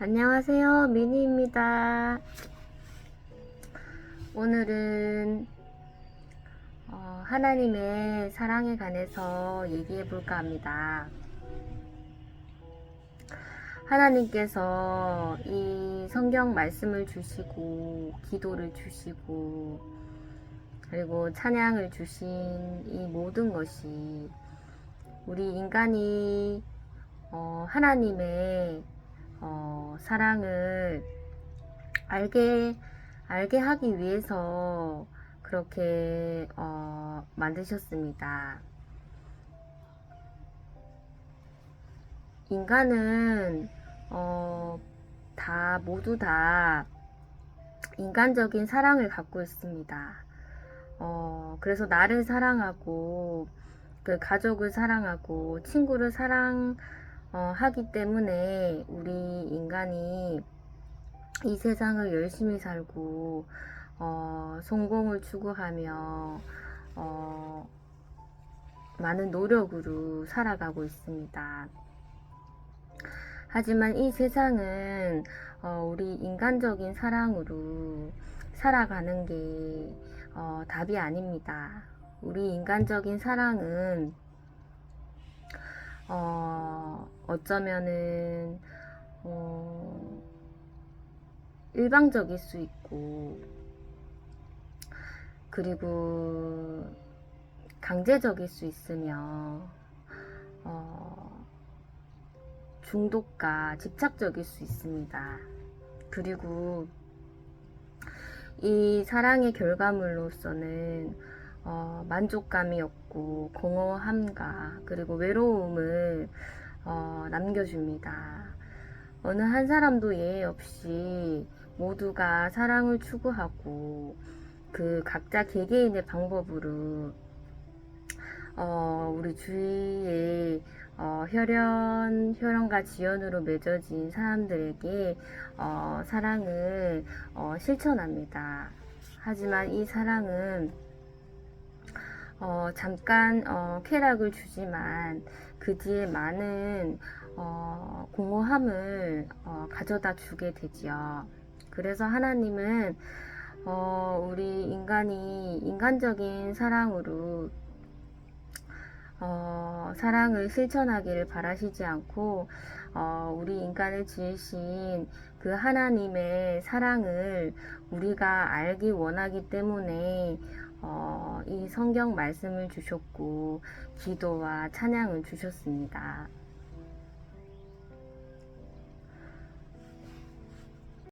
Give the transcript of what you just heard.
안녕하세요. 미니입니다. 오늘은 어, 하나님의 사랑에 관해서 얘기해 볼까 합니다. 하나님께서 이 성경 말씀을 주시고, 기도를 주시고, 그리고 찬양을 주신 이 모든 것이 우리 인간이 어, 하나님의 어, 사랑을 알게 알게 하기 위해서 그렇게 어, 만드셨습니다. 인간은 어, 다 모두 다 인간적인 사랑을 갖고 있습니다. 어, 그래서 나를 사랑하고 그 가족을 사랑하고 친구를 사랑 어, 하기 때문에 우리 인간이 이 세상을 열심히 살고 어, 성공을 추구하며 어, 많은 노력으로 살아가고 있습니다. 하지만 이 세상은 어, 우리 인간적인 사랑으로 살아가는 게 어, 답이 아닙니다. 우리 인간적인 사랑은 어, 어쩌면은 어, 일방적일 수 있고 그리고 강제적일 수 있으며 어, 중독과 집착적일 수 있습니다. 그리고 이 사랑의 결과물로서는 어, 만족감이 없고 공허함과 그리고 외로움을 어, 남겨줍니다. 어느 한 사람도 예외 없이 모두가 사랑을 추구하고 그 각자 개개인의 방법으로 어, 우리 주위에 어, 혈연, 혈연과 지연으로 맺어진 사람들에게 어, 사랑을 어, 실천합니다. 하지만 이 사랑은 어, 잠깐 어, 쾌락을 주지만 그 뒤에 많은 어, 공허함을 어, 가져다 주게 되지요. 그래서 하나님은 어, 우리 인간이 인간적인 사랑으로 어, 사랑을 실천하기를 바라시지 않고 어, 우리 인간을 지으신 그 하나님의 사랑을 우리가 알기 원하기 때문에 어, 이 성경 말씀을 주셨고 기도와 찬양을 주셨습니다.